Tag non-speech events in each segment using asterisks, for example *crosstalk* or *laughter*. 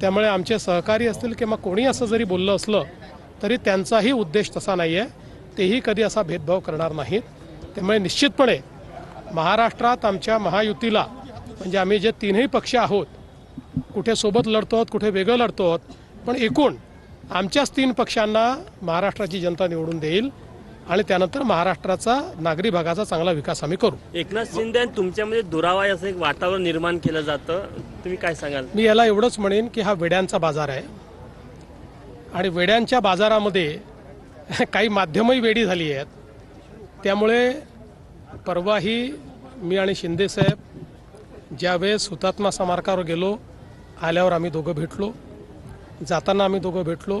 त्यामुळे आमचे सहकारी असतील किंवा कोणी असं जरी बोललं असलं तरी त्यांचाही उद्देश तसा नाही आहे तेही कधी असा भेदभाव करणार नाहीत. त्यामुळे निश्चितपणे महाराष्ट्रात आमच्या महायुतीला म्हणजे आम्ही जे तीनही पक्ष आहोत कुठे सोबत लढतो आहोत कुठे वेगळं लढतो आहोत पण एकूण आमच्याच तीन पक्षांना महाराष्ट्राची जनता निवडून देईल. आणि त्यानंतर महाराष्ट्राचा नागरी भागाचा चांगला विकास आम्ही करू. एकनाथ शिंदे आणि तुमच्यामध्ये दुरावा असं एक वातावरण निर्माण केलं जातं. तुम्ही काय सांगाल? मी याला एवढंच म्हणेन की हा वेड्यांचा बाजार आहे. आणि वेड्यांच्या बाजारामध्ये *laughs* काही माध्यमही वेडी झाली आहेत. त्यामुळे परवाही मी आणि शिंदेसाहेब ज्यावेळेस हुतात्मा स्मारकावर गेलो आल्यावर आम्ही दोघं भेटलो. जाताना आम्ही दोघं भेटलो.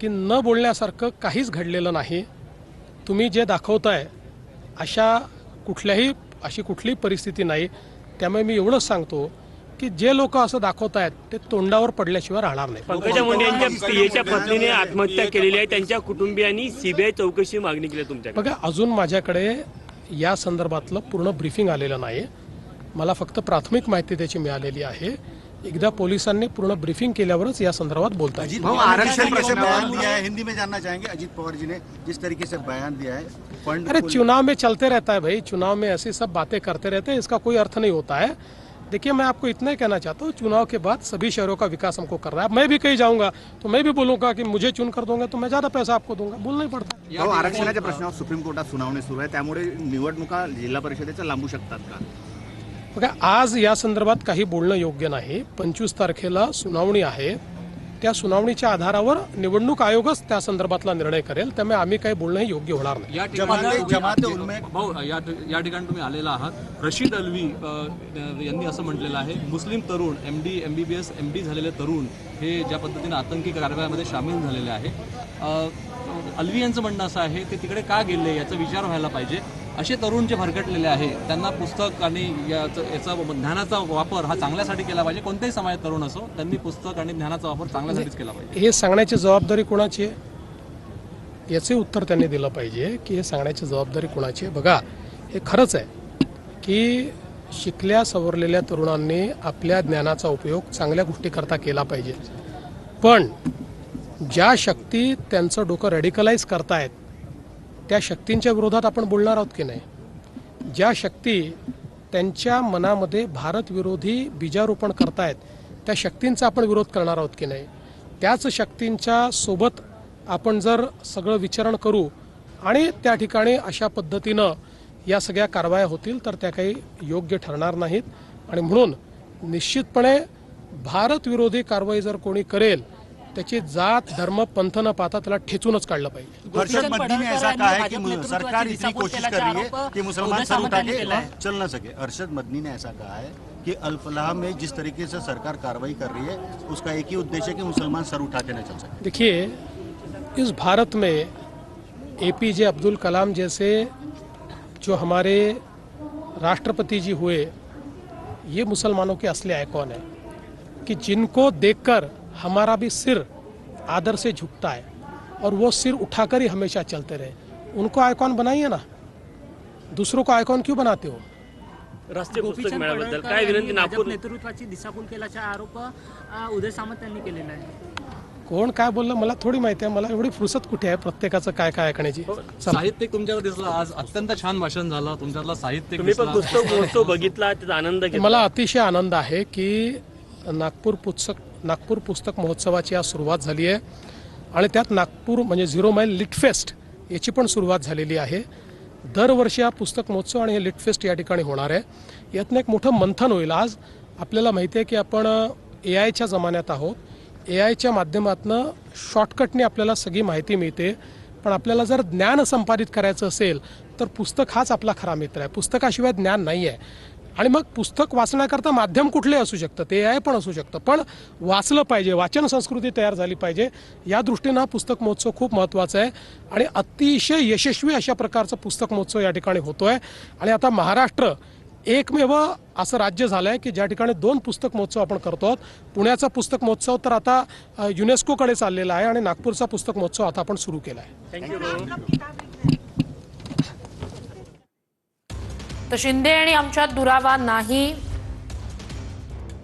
की न बोलण्यासारखं काहीच घडलेलं नाही. तुम्ही जे दाखवताय अशा कुठल्याही अशी कुठलीही परिस्थिती नाही. त्यामुळे मी एवढंच सांगतो की जे लोक असं दाखवत आहेत ते तोंडावर पडल्याशिवाय राहणार नाही. पंकजा मुंडे यांच्या पीएच्या पत्नीने आत्महत्या केलेली आहे. त्यांच्या कुटुंबियांनी सीबीआय चौकशी मागणी केली आहे तुमच्याकडे. बघा अजून माझ्याकडे या संदर्भातलं पूर्ण ब्रीफिंग आलेलं नाही मला फक्त प्राथमिक माहिती त्याची मिळालेली आहे. एकदा पोलिसांनी पूर्ण ब्रीफिंग केल्यावरच या संदर्भात बोलता अजीत पवार बयान दिया है हिंदी में जानना चाहेंगे अजीत पवार जी ने जिस तरीके से बयान दिया है अरे चुनाव में चलते रहता है भाई चुनाव में ऐसी सब बातें करते रहते हैं इसका कोई अर्थ नहीं होता है। देखिए मैं आपको इतना ही कहना चाहता हूँ चुनाव के बाद सभी शहरों का विकास हमको कर रहा है मैं भी कहीं जाऊंगा तो मैं भी बोलूंगा कि मुझे चुन कर दोगे तो मैं ज्यादा पैसा आपको दूंगा बोलना ही पड़ता है। आरक्षणाच्या प्रश्नावर सुप्रीम कोर्टात सुनावणी सुरू आहे त्यामुळे निवडणुका जिल्हा परिषदेच्या लांबू शकतात का? बघा आज या संदर्भात काही बोलणं योग्य नाही. पंचवीस तारखेला सुनावणी आहे. त्या सुनावणीच्या आधारावर निवडणूक आयोगच त्या संदर्भातला निर्णय करेल. त्यामुळे आम्ही काही बोलणं हे योग्य होणार नाही. या जमाते- ठिकाणी जमाते उनमें- भाऊ या या ठिकाणी तुम्ही आलेला आहात. रशीद अल्वी यांनी असं म्हटलेलं आहे मुस्लिम तरुण M D M B B S M D झालेले तरुण हे ज्या पद्धतीने आतंकी कारवायामध्ये सामील झालेले आहे. अल्वी यांचं म्हणणं असं आहे की तिकडे का गेले याचा विचार व्हायला पाहिजे. असे तरुण जे भरकटलेले आहे त्यांना पुस्तक आणि याचं याचा ज्ञानाचा वापर हा चांगल्यासाठी केला पाहिजे. कोणत्याही समाजात तरुण असो त्यांनी पुस्तक आणि ज्ञानाचा वापर चांगल्यासाठीच केला पाहिजे. हे सांगण्याची जबाबदारी कोणाची आहे? याचे उत्तर त्यांनी दिलं पाहिजे की हे सांगण्याची जबाबदारी कोणाची आहे? बघा हे खरंच आहे की शिकल्या सवरलेल्या तरुणांनी आपल्या ज्ञानाचा उपयोग चांगल्या गोष्टीकरता केला पाहिजे. पण ज्या शक्ती त्यांचं डोकं रेडिकलाइज करतायत त्या शक्तींच्या विरोधात आपण बोलणार आहोत की नाही? ज्या शक्ती त्यांच्या मनामध्ये भारत विरोधी बीजारोपण करतायत त्या शक्तींचा आपण विरोध करणार आहोत की नाही? त्याच शक्तींच्या सोबत आपण जर सगळं विचारण करू आणि त्या ठिकाणी अशा पद्धतीनं या सगळ्या कारवाया होतील तर त्या काही योग्य ठरणार नाहीत. आणि म्हणून निश्चितपणे भारत विरोधी कारवाई जर कोणी करेल त्याची जात धर्म पंथ न पाहता त्याला ठेचूनच काढलं पाहिजे. हर्षद मध्नी ने ऐसा कहा है कि सरकार इतनी कोशिश कर रही है कि मुसलमान सर उठा के चल न सके. हर्षद मदनी ने ऐसा कहा है कि अल्फलाह में जिस तरीके से सरकार कार्रवाई कर रही है उसका एक ही उद्देश्य है कि मुसलमान सर उठा के न चल सके। देखिए इस भारत में ए पी जे अब्दुल कलाम जैसे जो हमारे राष्ट्रपति जी हुए ये मुसलमानों के असली आइकॉन है कि जिनको देखकर हमारा भी सिर आदर से झुकता है और वो सिर उठाकर ही हमेशा चलते रहे। उनको आइकॉन बनाइए ना। दूसरों को आइकॉन क्यों बनाते हो? राष्ट्रीय पुस्तक मेळ्याबद्दल काय विनंती नागपूर? नेतृत्वाची दिशाभूल केल्याचा आरोप उदय सामंत यांनी केलेला आहे. कोण काय बोललं? मला थोडी माहिती आहे. मला एवढी फुरसत कुठे आहे? प्रत्येकाचं काय काय ऐकण्याची? चला. साहित्यिक तुमच्यावर दिसलं. आज अत्यंत छान भाषण झालं. तुमच्यातला साहित्यिक तुम्ही पण दिसला. पुस्तक महोत्सव बघितला त्याचा आनंद मला अतिशय आनंद आहे की नागपूर पुस्तक नागपूर पुस्तक महोत्सवाची आज सुरुवात झाली आहे. आणि त्यात नागपूर म्हणजे झिरो माईल लिटफेस्ट याची पण सुरुवात झालेली आहे. दरवर्षी हा पुस्तक महोत्सव आणि हे लिटफेस्ट या ठिकाणी होणार आहे. यातनं एक मोठं मंथन होईल आज. आपल्याला माहिती आहे की आपण ए आयच्या जमान्यात आहोत. ए आयच्या माध्यमातून शॉर्टकटने आपल्याला सगळी माहिती मिळते. पण आपल्याला जर ज्ञान संपादित करायचं असेल तर पुस्तक हाच आपला खरा मित्र आहे. पुस्तकाशिवाय ज्ञान नाही आहे आणि मग पुस्तक वाचण्याकरता माध्यम कुठले असू शकतं. ते आहे पण असू शकतं. पण वाचलं पाहिजे वाचन संस्कृती तयार झाली पाहिजे या दृष्टीनं हा पुस्तक महोत्सव खूप महत्त्वाचा आहे. आणि अतिशय यशस्वी अशा प्रकारचा पुस्तक महोत्सव या ठिकाणी होतोय. आणि आता महाराष्ट्र एकमेव असं राज्य झालं आहे की ज्या ठिकाणी दोन पुस्तक महोत्सव आपण करतो आहोत. पुण्याचा पुस्तक महोत्सव तर आता युनेस्कोकडे चाललेला आहे आणि नागपूरचा पुस्तक महोत्सव आता आपण सुरू केला आहे तर शिंदे आणि आमच्यात दुरावा नाही.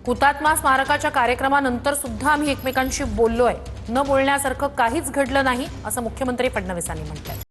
हुतात्मा स्मारकाच्या कार्यक्रमानंतर सुद्धा आम्ही एकमेकांशी बोललोय. न बोलण्यासारखं काहीच घडलं नाही असं मुख्यमंत्री फडणवीसांनी म्हटलंय.